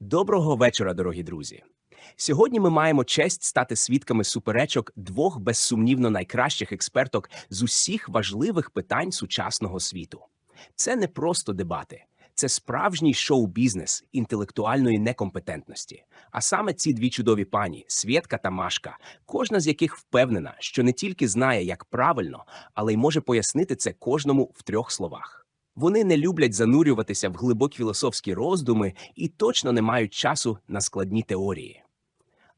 Доброго вечора, дорогі друзі. Сьогодні ми маємо честь стати свідками суперечок двох безсумнівно найкращих експерток з усіх важливих питань сучасного світу. Це не просто дебати, це справжній шоу-бізнес інтелектуальної некомпетентності. А саме ці дві чудові пані Свєтка та Машка, кожна з яких впевнена, що не тільки знає, як правильно, але й може пояснити це кожному в трьох словах. Вони не люблять занурюватися в глибокі філософські роздуми і точно не мають часу на складні теорії.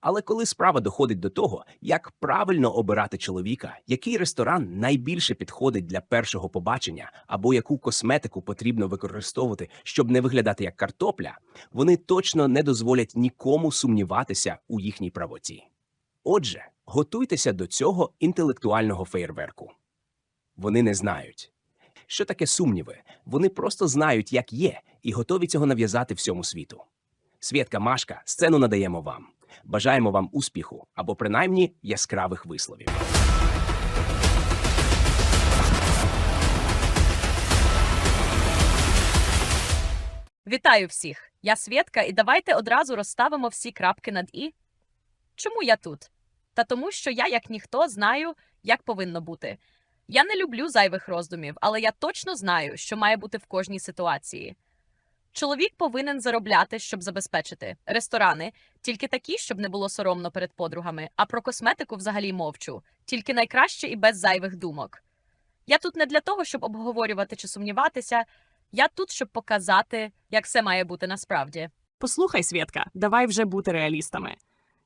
Але коли справа доходить до того, як правильно обирати чоловіка, який ресторан найбільше підходить для першого побачення, або яку косметику потрібно використовувати, щоб не виглядати як картопля, вони точно не дозволять нікому сумніватися у їхній правоті. Отже, готуйтеся до цього інтелектуального фейерверку. Вони не знають. Що таке сумніви? Вони просто знають, як є, і готові цього нав'язати всьому світу. Свєтка Машка, сцену надаємо вам. Бажаємо вам успіху або принаймні яскравих висловів. Вітаю всіх! Я Свєтка, і давайте одразу розставимо всі крапки над і. Чому я тут? Та тому, що я, як ніхто, знаю, як повинно бути. Я не люблю зайвих роздумів, але я точно знаю, що має бути в кожній ситуації. Чоловік повинен заробляти, щоб забезпечити ресторани, тільки такі, щоб не було соромно перед подругами, а про косметику взагалі мовчу, тільки найкраще і без зайвих думок. Я тут не для того, щоб обговорювати чи сумніватися. Я тут, щоб показати, як все має бути насправді. Послухай, Свєтка, давай вже бути реалістами.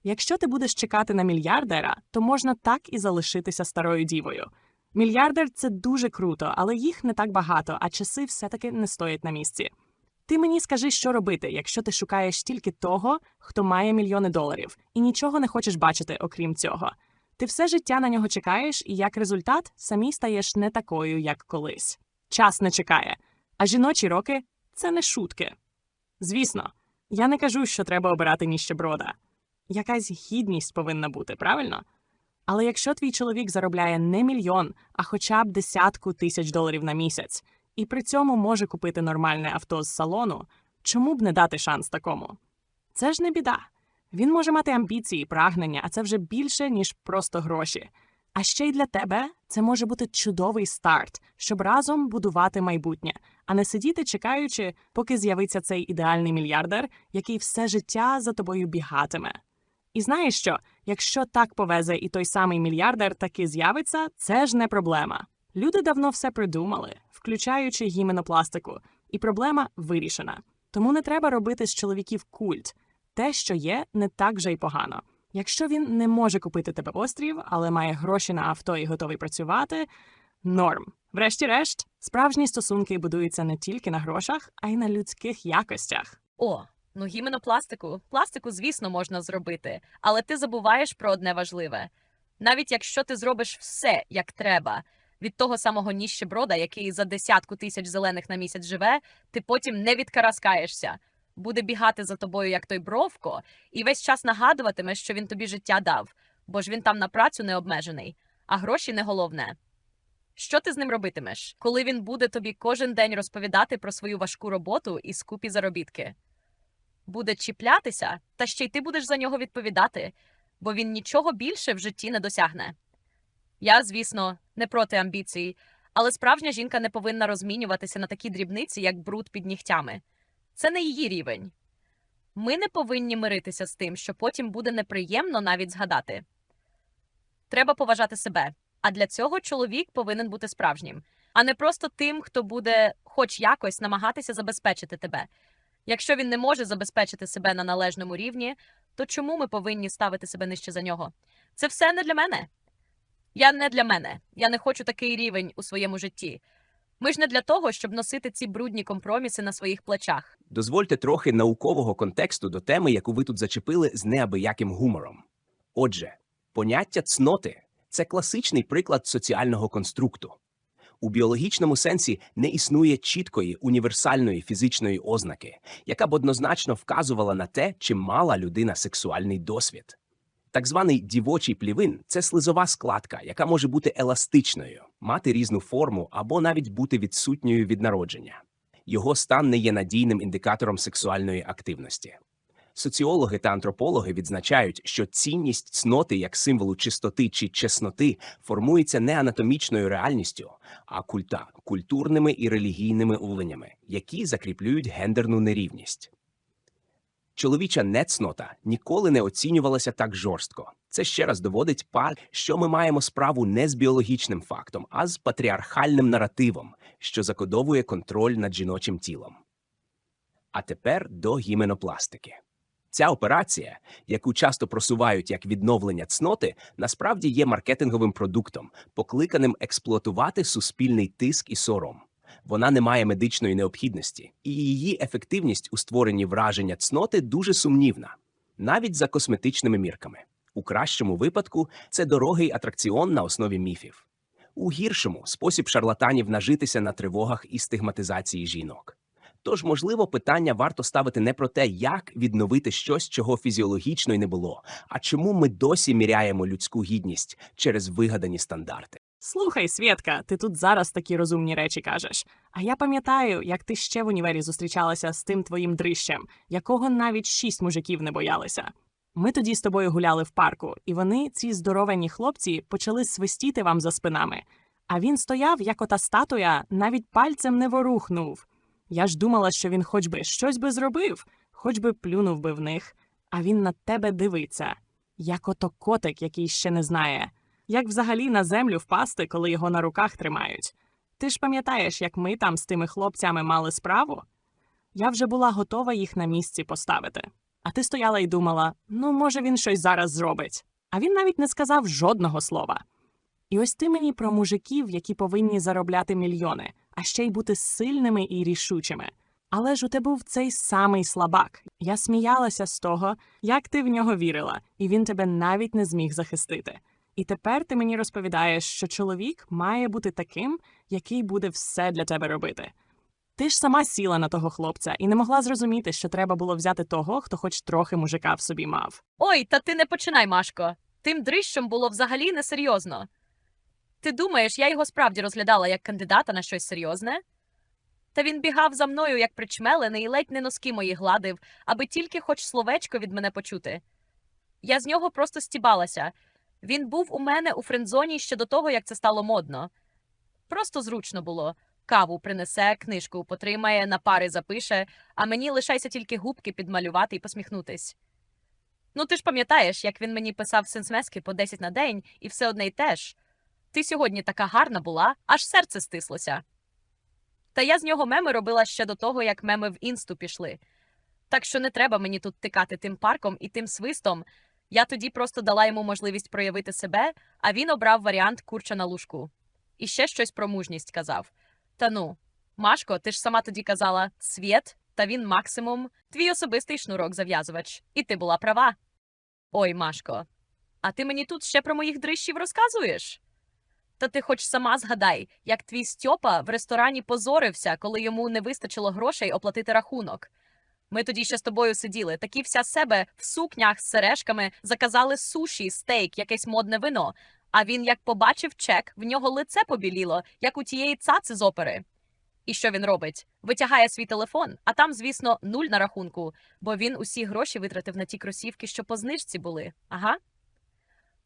Якщо ти будеш чекати на мільярдера, то можна так і залишитися старою дівою. Мільярдер це дуже круто, але їх не так багато, а часи все-таки не стоять на місці. Ти мені скажи, що робити, якщо ти шукаєш тільки того, хто має мільйони доларів, і нічого не хочеш бачити, окрім цього. Ти все життя на нього чекаєш, і як результат самі стаєш не такою, як колись. Час не чекає. А жіночі роки це не шутки. Звісно, я не кажу, що треба обирати ніщеброда. Якась гідність повинна бути, правильно? Але якщо твій чоловік заробляє не мільйон, а хоча б десятку тисяч доларів на місяць, і при цьому може купити нормальне авто з салону, чому б не дати шанс такому? Це ж не біда. Він може мати амбіції, прагнення, а це вже більше, ніж просто гроші. А ще й для тебе це може бути чудовий старт, щоб разом будувати майбутнє, а не сидіти, чекаючи, поки з'явиться цей ідеальний мільярдер, який все життя за тобою бігатиме. І знаєш що? Якщо так повезе і той самий мільярдер таки з'явиться, це ж не проблема. Люди давно все придумали, включаючи гіменопластику, і проблема вирішена. Тому не треба робити з чоловіків культ. Те, що є, не так вже й погано. Якщо він не може купити тебе острів, але має гроші на авто і готовий працювати, норм. Врешті-решт, справжні стосунки будуються не тільки на грошах, а й на людських якостях. О, ну гіменопластику. Пластику, звісно, можна зробити, але ти забуваєш про одне важливе. Навіть якщо ти зробиш все, як треба, від того самого ніщеброда, який за десятку тисяч зелених на місяць живе, ти потім не відкараскаєшся. Буде бігати за тобою, як той бровко, і весь час нагадуватиме, що він тобі життя дав, бо ж він там на працю не обмежений, а гроші не головне. Що ти з ним робитимеш, коли він буде тобі кожен день розповідати про свою важку роботу і скупі заробітки? Буде чіплятися, та ще й ти будеш за нього відповідати, бо він нічого більше в житті не досягне. Я, звісно, не проти амбіцій, але справжня жінка не повинна розмінюватися на такі дрібниці, як бруд під нігтями. Це не її рівень. Ми не повинні миритися з тим, що потім буде неприємно навіть згадати. Треба поважати себе, а для цього чоловік повинен бути справжнім, а не просто тим, хто буде хоч якось намагатися забезпечити тебе. Якщо він не може забезпечити себе на належному рівні, то чому ми повинні ставити себе нижче за нього? Це все не для мене. Я не для мене. Я не хочу такий рівень у своєму житті. Ми ж не для того, щоб носити ці брудні компроміси на своїх плечах. Дозвольте трохи наукового контексту до теми, яку ви тут зачепили з неабияким гумором. Отже, поняття цноти це класичний приклад соціального конструкту. У біологічному сенсі не існує чіткої універсальної фізичної ознаки, яка б однозначно вказувала на те, чи мала людина сексуальний досвід. Так званий дівочий плівин це слизова складка, яка може бути еластичною, мати різну форму або навіть бути відсутньою від народження. Його стан не є надійним індикатором сексуальної активності. Соціологи та антропологи відзначають, що цінність цноти як символу чистоти чи чесноти формується не анатомічною реальністю, а культа культурними і релігійними уленнями, які закріплюють гендерну нерівність. Чоловіча нецнота ніколи не оцінювалася так жорстко. Це ще раз доводить пар, що ми маємо справу не з біологічним фактом, а з патріархальним наративом, що закодовує контроль над жіночим тілом. А тепер до гіменопластики. Ця операція, яку часто просувають як відновлення цноти, насправді є маркетинговим продуктом, покликаним експлуатувати суспільний тиск і сором. Вона не має медичної необхідності, і її ефективність у створенні враження цноти дуже сумнівна, навіть за косметичними мірками. У кращому випадку це дорогий атракціон на основі міфів. У гіршому спосіб шарлатанів нажитися на тривогах і стигматизації жінок. Тож, можливо, питання варто ставити не про те, як відновити щось, чого фізіологічно й не було, а чому ми досі міряємо людську гідність через вигадані стандарти. Слухай, Свєтка, ти тут зараз такі розумні речі кажеш. А я пам'ятаю, як ти ще в універі зустрічалася з тим твоїм дрищем, якого навіть шість мужиків не боялися. Ми тоді з тобою гуляли в парку, і вони, ці здоровенні хлопці, почали свистіти вам за спинами. А він стояв, як ота статуя, навіть пальцем не ворухнув. Я ж думала, що він хоч би щось би зробив, хоч би плюнув би в них, а він на тебе дивиться, як ото котик, який ще не знає, як взагалі на землю впасти, коли його на руках тримають. Ти ж пам'ятаєш, як ми там з тими хлопцями мали справу? Я вже була готова їх на місці поставити. А ти стояла і думала: ну, може, він щось зараз зробить. А він навіть не сказав жодного слова. І ось ти мені про мужиків, які повинні заробляти мільйони, а ще й бути сильними і рішучими. Але ж у тебе був цей самий слабак. Я сміялася з того, як ти в нього вірила, і він тебе навіть не зміг захистити. І тепер ти мені розповідаєш, що чоловік має бути таким, який буде все для тебе робити. Ти ж сама сіла на того хлопця і не могла зрозуміти, що треба було взяти того, хто хоч трохи мужика в собі мав. Ой, та ти не починай, Машко. Тим дрищем було взагалі несерйозно. Ти думаєш, я його справді розглядала як кандидата на щось серйозне? Та він бігав за мною, як причмелений, і ледь не носки мої гладив, аби тільки хоч словечко від мене почути. Я з нього просто стібалася. Він був у мене у френдзоні ще до того, як це стало модно. Просто зручно було. Каву принесе, книжку потримає, на пари запише, а мені лишайся тільки губки підмалювати і посміхнутись. Ну, ти ж пам'ятаєш, як він мені писав сенсмески по 10 на день, і все одне й теж. Ти сьогодні така гарна була, аж серце стислося. Та я з нього меми робила ще до того, як меми в інсту пішли. Так що не треба мені тут тикати тим парком і тим свистом. Я тоді просто дала йому можливість проявити себе, а він обрав варіант курча на лужку. І ще щось про мужність казав. Та ну, Машко, ти ж сама тоді казала світ, та він максимум, твій особистий шнурок зав'язувач. І ти була права. Ой, Машко, а ти мені тут ще про моїх дрищів розказуєш? Та ти хоч сама згадай, як твій Стьопа в ресторані позорився, коли йому не вистачило грошей оплатити рахунок. Ми тоді ще з тобою сиділи, такі вся себе в сукнях з сережками заказали суші, стейк, якесь модне вино. А він, як побачив чек, в нього лице побіліло, як у тієї цаци з опери. І що він робить? Витягає свій телефон, а там, звісно, нуль на рахунку, бо він усі гроші витратив на ті кросівки, що по знижці були. Ага.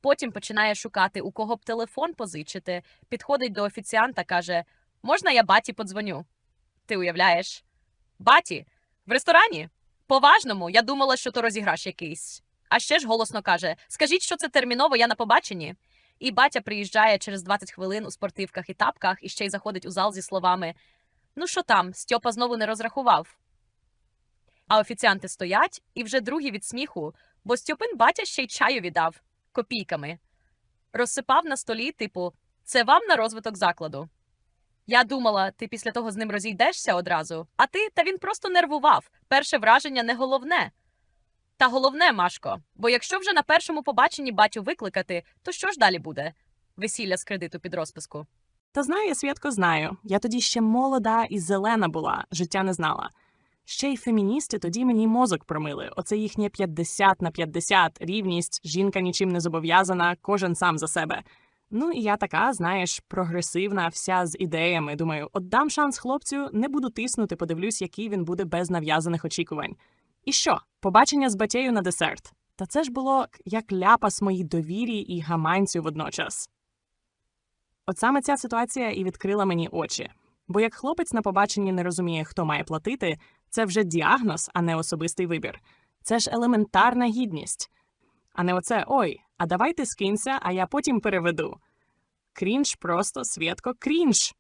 Потім починає шукати, у кого б телефон позичити, підходить до офіціанта, каже: Можна я баті подзвоню? Ти уявляєш? Баті, в ресторані? Поважному, я думала, що то розіграш якийсь. А ще ж голосно каже: Скажіть, що це терміново, я на побаченні. І батя приїжджає через 20 хвилин у спортивках і тапках і ще й заходить у зал зі словами: Ну що там, Стьопа знову не розрахував. А офіціанти стоять і вже другі від сміху, бо Стьопин батя ще й чаю віддав копійками. Розсипав на столі, типу, це вам на розвиток закладу. Я думала, ти після того з ним розійдешся одразу, а ти та він просто нервував. Перше враження не головне. Та головне, Машко, бо якщо вже на першому побаченні батю викликати, то що ж далі буде? Весілля з кредиту під розписку. Та знаю, я святко знаю. Я тоді ще молода і зелена була, життя не знала. Ще й феміністи тоді мені мозок промили. Оце їхнє 50 на 50, рівність, жінка нічим не зобов'язана, кожен сам за себе. Ну і я така, знаєш, прогресивна, вся з ідеями. Думаю, от дам шанс хлопцю, не буду тиснути, подивлюсь, який він буде без нав'язаних очікувань. І що? Побачення з батєю на десерт. Та це ж було як ляпас моїй довірі і гаманцю водночас. От саме ця ситуація і відкрила мені очі. Бо як хлопець на побаченні не розуміє, хто має платити, це вже діагноз, а не особистий вибір. Це ж елементарна гідність. А не оце ой, а давай ти скинься, а я потім переведу. Крінж просто святко крінж.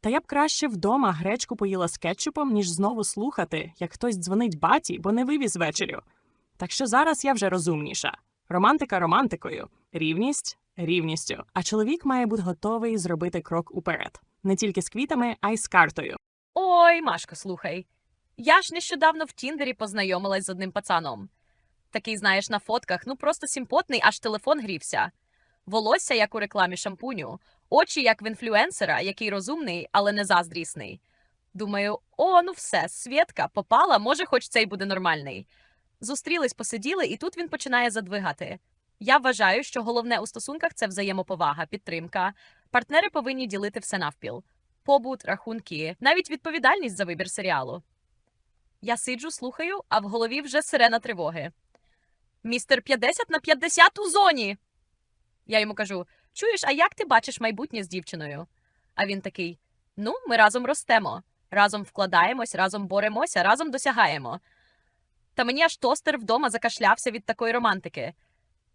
Та я б краще вдома гречку поїла з кетчупом, ніж знову слухати, як хтось дзвонить баті, бо не вивіз вечерю. Так що зараз я вже розумніша. Романтика романтикою, рівність рівністю. А чоловік має бути готовий зробити крок уперед. Не тільки з квітами, а й з картою. Ой, Машко, слухай. Я ж нещодавно в Тіндері познайомилась з одним пацаном. Такий, знаєш, на фотках, ну просто симпотний, аж телефон грівся. Волосся, як у рекламі шампуню, очі, як в інфлюенсера, який розумний, але не заздрісний. Думаю, о, ну все, Свєтка, попала, може, хоч цей буде нормальний. Зустрілись, посиділи, і тут він починає задвигати. Я вважаю, що головне у стосунках це взаємоповага, підтримка. Партнери повинні ділити все навпіл побут, рахунки, навіть відповідальність за вибір серіалу. Я сиджу, слухаю, а в голові вже сирена тривоги. Містер 50 на 50 у зоні. Я йому кажу: чуєш, а як ти бачиш майбутнє з дівчиною? А він такий: Ну, ми разом ростемо, разом вкладаємось, разом боремося, разом досягаємо. Та мені аж тостер вдома закашлявся від такої романтики.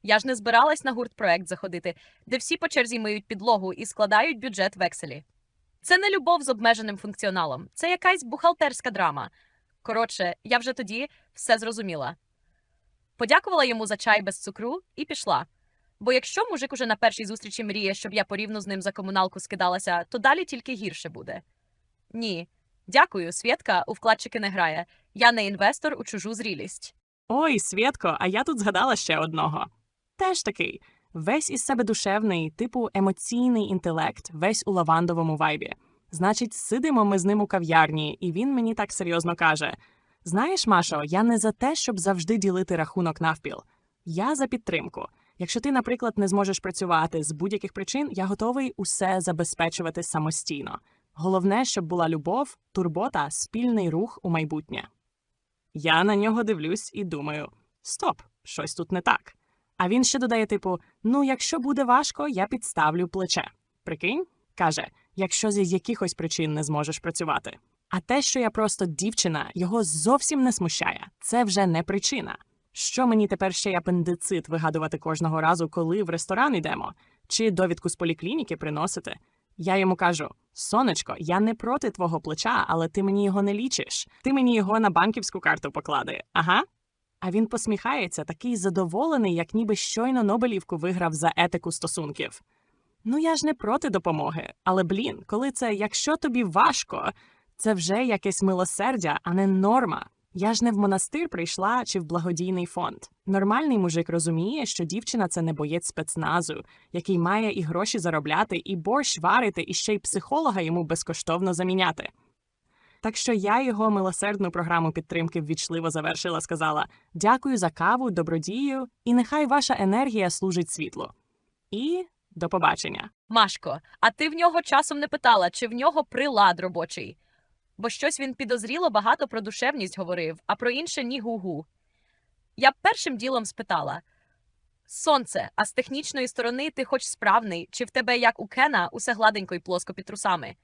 Я ж не збиралась на гурт-проект заходити, де всі по черзі миють підлогу і складають бюджет в Екселі. Це не любов з обмеженим функціоналом, це якась бухгалтерська драма. Коротше, я вже тоді все зрозуміла. Подякувала йому за чай без цукру і пішла. Бо якщо мужик уже на першій зустрічі мріє, щоб я порівну з ним за комуналку скидалася, то далі тільки гірше буде. Ні. Дякую, Свєтка у вкладчики не грає. Я не інвестор у чужу зрілість. Ой, Свєтко, а я тут згадала ще одного. Теж такий. Весь із себе душевний, типу емоційний інтелект, весь у лавандовому вайбі. Значить, сидимо ми з ним у кав'ярні, і він мені так серйозно каже: Знаєш, Машо, я не за те, щоб завжди ділити рахунок навпіл. Я за підтримку. Якщо ти, наприклад, не зможеш працювати з будь-яких причин, я готовий усе забезпечувати самостійно. Головне, щоб була любов, турбота, спільний рух у майбутнє. Я на нього дивлюсь і думаю: стоп, щось тут не так. А він ще додає, типу: ну, якщо буде важко, я підставлю плече. Прикинь, каже, якщо з якихось причин не зможеш працювати. А те, що я просто дівчина, його зовсім не смущає. Це вже не причина. Що мені тепер ще й апендицит вигадувати кожного разу, коли в ресторан йдемо, чи довідку з поліклініки приносити? Я йому кажу: сонечко, я не проти твого плеча, але ти мені його не лічиш. Ти мені його на банківську карту поклади. Ага. А він посміхається, такий задоволений, як ніби щойно Нобелівку виграв за етику стосунків. Ну я ж не проти допомоги, але блін, коли це якщо тобі важко, це вже якесь милосердя, а не норма. Я ж не в монастир прийшла чи в благодійний фонд. Нормальний мужик розуміє, що дівчина це не боєць спецназу, який має і гроші заробляти, і борщ варити, і ще й психолога йому безкоштовно заміняти. Так що я його милосердну програму підтримки ввічливо завершила, сказала: дякую за каву, добродію, і нехай ваша енергія служить світлу. І до побачення. Машко, а ти в нього часом не питала, чи в нього прилад робочий? Бо щось він підозріло багато про душевність говорив, а про інше ні гу-гу. Я першим ділом спитала: Сонце, а з технічної сторони ти хоч справний, чи в тебе, як у Кена, усе гладенько й плоско під трусами?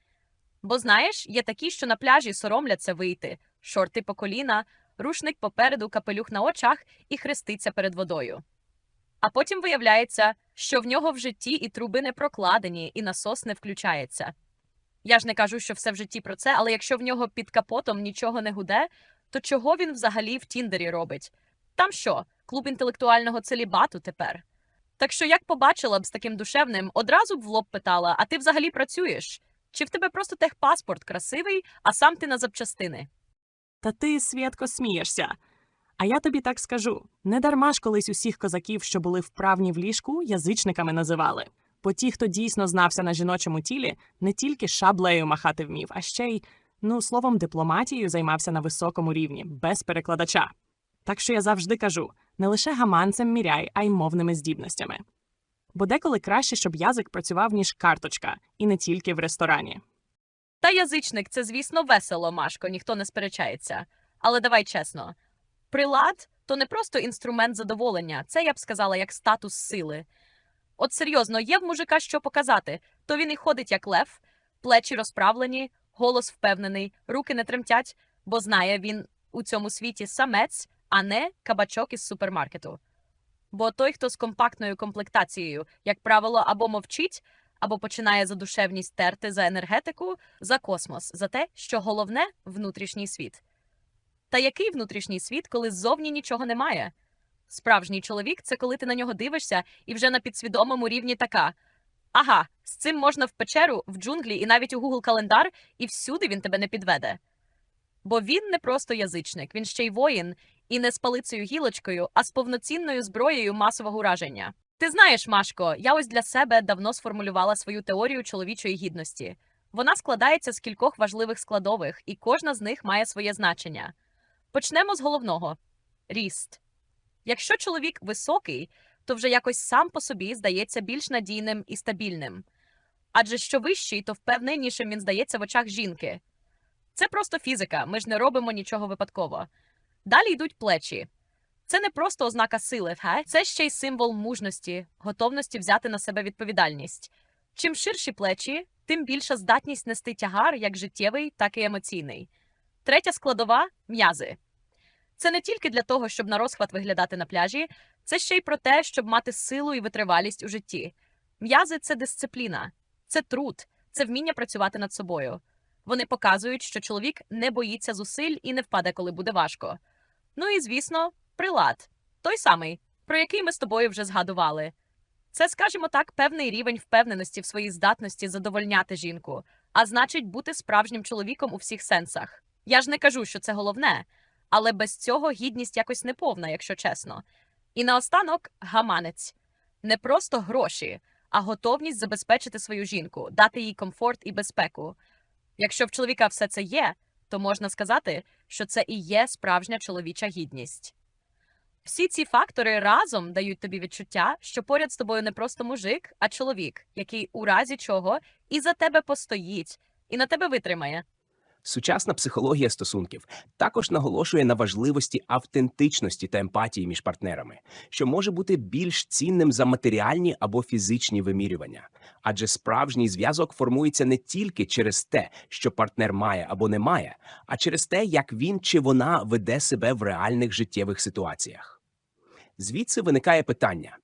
Бо знаєш, є такі, що на пляжі соромляться вийти, шорти по коліна, рушник попереду, капелюх на очах і хреститься перед водою. А потім виявляється, що в нього в житті і труби не прокладені, і насос не включається. Я ж не кажу, що все в житті про це, але якщо в нього під капотом нічого не гуде, то чого він взагалі в Тіндері робить? Там що, клуб інтелектуального целібату тепер? Так що, як побачила б з таким душевним, одразу б в лоб питала: а ти взагалі працюєш? Чи в тебе просто техпаспорт красивий, а сам ти на запчастини? Та ти, Свєтко, смієшся. А я тобі так скажу: не дарма ж колись усіх козаків, що були вправні в ліжку, язичниками називали. Бо ті, хто дійсно знався на жіночому тілі, не тільки шаблею махати вмів, а ще й, ну, словом, дипломатією займався на високому рівні, без перекладача. Так що я завжди кажу: не лише гаманцем міряй, а й мовними здібностями. Бо деколи краще, щоб язик працював, ніж карточка, і не тільки в ресторані. Та язичник це, звісно, весело, Машко, ніхто не сперечається. Але давай чесно: прилад то не просто інструмент задоволення, це я б сказала як статус сили. От серйозно, є в мужика що показати, то він і ходить як лев, плечі розправлені, голос впевнений, руки не тремтять, бо знає він у цьому світі самець, а не кабачок із супермаркету. Бо той, хто з компактною комплектацією, як правило, або мовчить, або починає за душевність терти за енергетику, за космос, за те, що головне внутрішній світ. Та який внутрішній світ, коли ззовні нічого немає? Справжній чоловік це коли ти на нього дивишся і вже на підсвідомому рівні така. Ага, з цим можна в печеру, в джунглі і навіть у Google календар, і всюди він тебе не підведе. Бо він не просто язичник, він ще й воїн, і не з палицею гілочкою, а з повноцінною зброєю масового ураження. Ти знаєш, Машко, я ось для себе давно сформулювала свою теорію чоловічої гідності. Вона складається з кількох важливих складових, і кожна з них має своє значення. Почнемо з головного ріст. Якщо чоловік високий, то вже якось сам по собі здається більш надійним і стабільним. Адже що вищий, то впевненішим він здається в очах жінки. Це просто фізика, ми ж не робимо нічого випадково. Далі йдуть плечі. Це не просто ознака сили, га? це ще й символ мужності, готовності взяти на себе відповідальність. Чим ширші плечі, тим більша здатність нести тягар як життєвий, так і емоційний. Третя складова м'язи. Це не тільки для того, щоб на розхват виглядати на пляжі, це ще й про те, щоб мати силу і витривалість у житті. М'язи це дисципліна, це труд, це вміння працювати над собою. Вони показують, що чоловік не боїться зусиль і не впаде, коли буде важко. Ну і звісно, прилад той самий, про який ми з тобою вже згадували. Це, скажімо так, певний рівень впевненості в своїй здатності задовольняти жінку, а значить, бути справжнім чоловіком у всіх сенсах. Я ж не кажу, що це головне, але без цього гідність якось неповна, якщо чесно. І наостанок гаманець не просто гроші, а готовність забезпечити свою жінку, дати їй комфорт і безпеку. Якщо в чоловіка все це є, то можна сказати, що це і є справжня чоловіча гідність. Всі ці фактори разом дають тобі відчуття, що поряд з тобою не просто мужик, а чоловік, який у разі чого і за тебе постоїть, і на тебе витримає. Сучасна психологія стосунків також наголошує на важливості автентичності та емпатії між партнерами, що може бути більш цінним за матеріальні або фізичні вимірювання. Адже справжній зв'язок формується не тільки через те, що партнер має або не має, а через те, як він чи вона веде себе в реальних життєвих ситуаціях. Звідси виникає питання.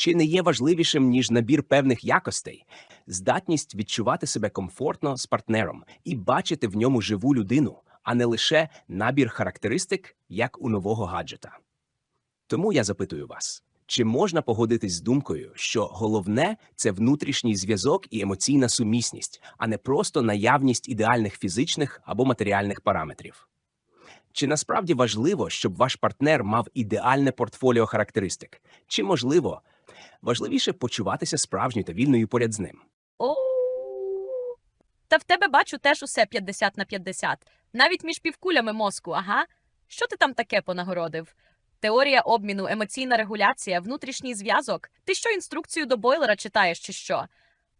Чи не є важливішим, ніж набір певних якостей, здатність відчувати себе комфортно з партнером і бачити в ньому живу людину, а не лише набір характеристик, як у нового гаджета. Тому я запитую вас: чи можна погодитись з думкою, що головне це внутрішній зв'язок і емоційна сумісність, а не просто наявність ідеальних фізичних або матеріальних параметрів? Чи насправді важливо, щоб ваш партнер мав ідеальне портфоліо характеристик? Чи можливо важливіше почуватися справжньою та вільною поряд з ним? О. Та в тебе бачу теж усе 50 на 50. Навіть між півкулями мозку, ага. Що ти там таке понагородив? Теорія обміну, емоційна регуляція, внутрішній зв'язок. Ти що інструкцію до бойлера читаєш чи що?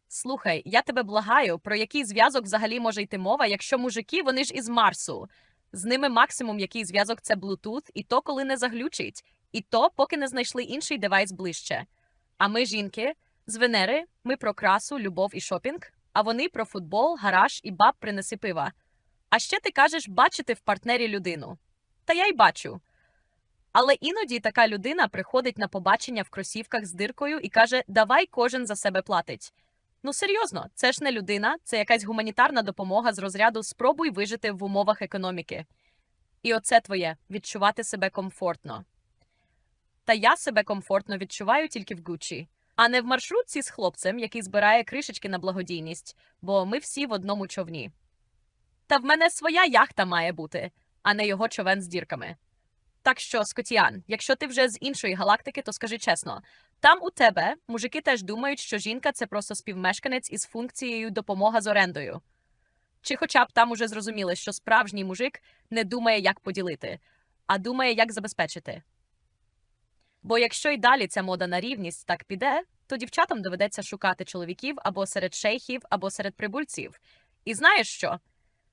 Слухай, я тебе благаю, про який зв'язок взагалі може йти мова, якщо мужики вони ж із Марсу. З ними максимум який зв'язок це Bluetooth, і то коли не заглючить, і то поки не знайшли інший девайс ближче. А ми, жінки, з Венери, ми про красу, любов і шопінг, а вони про футбол, гараж і баб принеси пива. А ще ти кажеш бачити в партнері людину. Та я й бачу. Але іноді така людина приходить на побачення в кросівках з диркою і каже: Давай кожен за себе платить. Ну серйозно, це ж не людина, це якась гуманітарна допомога з розряду спробуй вижити в умовах економіки. І оце твоє відчувати себе комфортно. Та я себе комфортно відчуваю тільки в Гуччі, а не в маршрутці з хлопцем, який збирає кришечки на благодійність, бо ми всі в одному човні. Та в мене своя яхта має бути, а не його човен з дірками. Так що, Скотіан, якщо ти вже з іншої галактики, то скажи чесно, там у тебе мужики теж думають, що жінка це просто співмешканець із функцією допомога з орендою. Чи хоча б там уже зрозуміли, що справжній мужик не думає, як поділити, а думає, як забезпечити. Бо якщо й далі ця мода на рівність так піде, то дівчатам доведеться шукати чоловіків або серед шейхів, або серед прибульців. І знаєш що?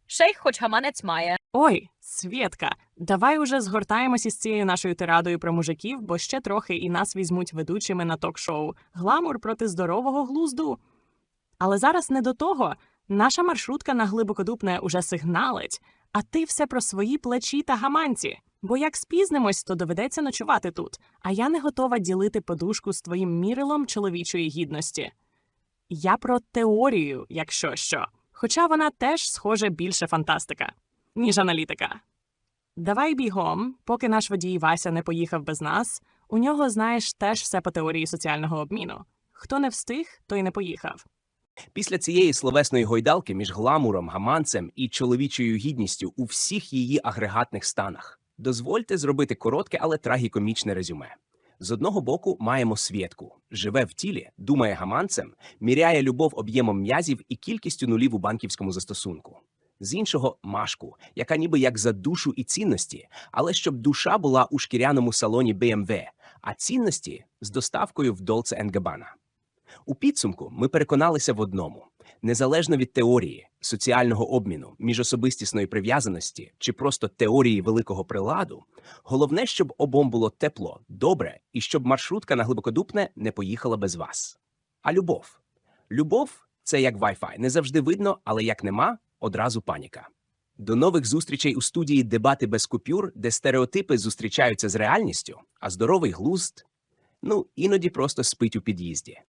Шейх хоч гаманець має. Ой, Свєтка, давай уже згортаємось із цією нашою тирадою про мужиків, бо ще трохи і нас візьмуть ведучими на ток-шоу. Гламур проти здорового глузду. Але зараз не до того. Наша маршрутка на глибокодупне уже сигналить, а ти все про свої плечі та гаманці. Бо як спізнимось, то доведеться ночувати тут, а я не готова ділити подушку з твоїм мірилом чоловічої гідності. Я про теорію, якщо що. Хоча вона теж, схоже, більше фантастика, ніж аналітика. Давай бігом, поки наш водій Вася не поїхав без нас. У нього, знаєш, теж все по теорії соціального обміну. Хто не встиг, той не поїхав. Після цієї словесної гойдалки між гламуром, гаманцем і чоловічою гідністю у всіх її агрегатних станах дозвольте зробити коротке, але трагікомічне резюме. З одного боку маємо свідку, живе в тілі, думає гаманцем, міряє любов об'ємом м'язів і кількістю нулів у банківському застосунку. З іншого машку, яка ніби як за душу і цінності, але щоб душа була у шкіряному салоні BMW, а цінності з доставкою в Dolce Gabbana. У підсумку ми переконалися в одному: незалежно від теорії, соціального обміну, міжособистісної прив'язаності чи просто теорії великого приладу, головне, щоб обом було тепло, добре і щоб маршрутка на глибокодупне не поїхала без вас. А любов. Любов це як Wi-Fi. Не завжди видно, але як нема, одразу паніка. До нових зустрічей у студії Дебати без купюр, де стереотипи зустрічаються з реальністю, а здоровий глузд ну іноді просто спить у під'їзді.